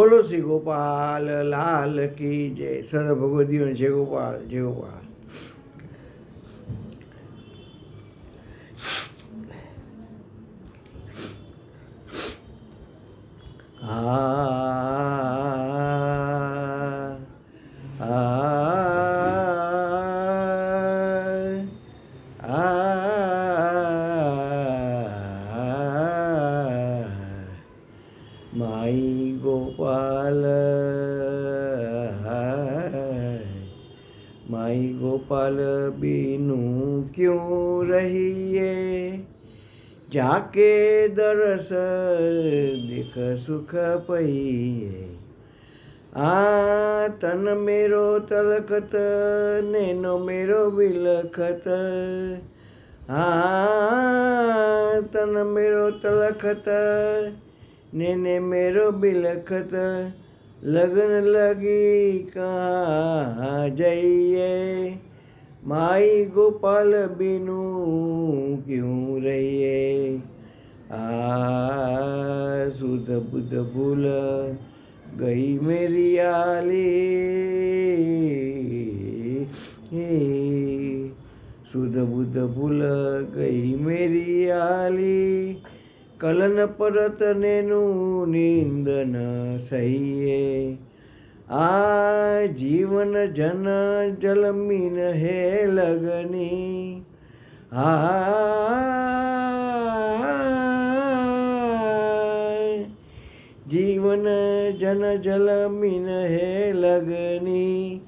બોલો શ્રી ગોપાલ લાલ કી જય. સર ભગવદીઓ જય ગોપાલ જય ગોપાલ. આ માઈ ગોપાલ બીનું ક્યું રહીએ જાકે દરસ દેખ સુખ પૈયે આ તન મેરો તલખત નેનો મેરો બિલખત આ તન મેરો તલખત નેને મેરો બિલખત લગન લગી કા જઈએ માઈ ગોપાલ બીનું ક્યું રહીએ? આ સુધ બુધ ભૂલ ગઈ મેરી આલી. સુધ બુધ ભૂલ ગઈ મેરી આલી. કલન પરત નેનું નિંદન સહીએ. આ જીવન જન જલમીન હે લગની. આ જીવન જન જલમીન હે લગની.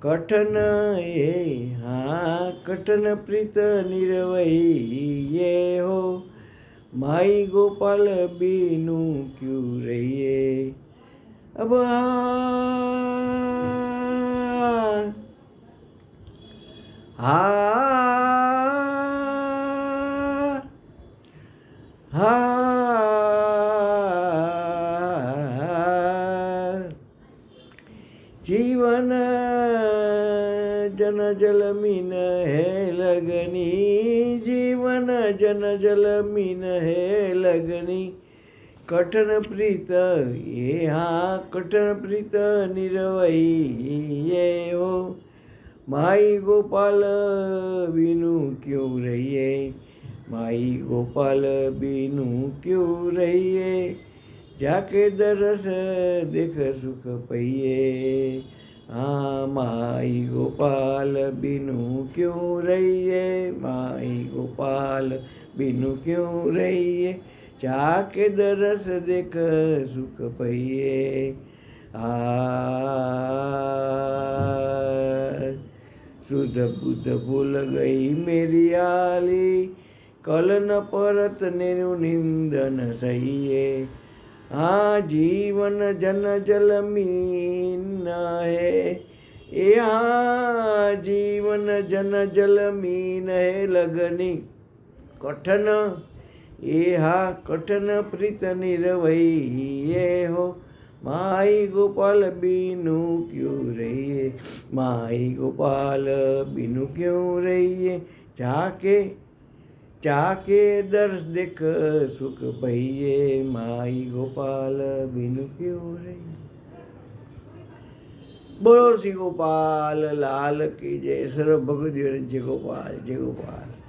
કઠન એ હા, કઠન પ્રીત નિર્વહીએ હો. માઈ ગોપાલ બીનું ક્યુ રહીએ? અબ હા. હા. જીવન જન જલમીન હે લગની, જીવન જન જલમીન હે લગની. કઠન પ્રીત એ હા કઠન પ્રીત નિરવૈયે હો. માઈ ગોપાલ બીનું ક્યું રહીએ? માઈ ગોપાલ બીનું ક્યું રહીએ? જાકે દરસ દેખ સુખ પૈયે માઈ ગોપાલ બીનું ક્યું રહીએ માઈ ગોપાલ બીનું ક્યું રહીએ જાકે દરસ દેખ સુખ પૈયે આ શુદ્ધ બુદ્ધ ભૂલ ગઈ મેરી આલી કલન પરત નેનું નિંદન સહીએ આ જીવન જન જલ મીન હે એ આ જીવન જન જલ મીન હે લગની કઠન એ હા કઠન પ્રીત નિરવૈયે હો માઈ ગોપાલ બીનું ક્યું રહીએ માઈ ગોપાલ બીનું ક્યું રહીએ જાકે ચાકે દર્શ દેખ સુખ ભૈયે માઈ ગોપાલ બીનું ક્યું રહીએ બોલો શ્રી ગોપાલ લાલ કી જય સર્વ ભગત જય ગોપાલ જય ગોપાલ.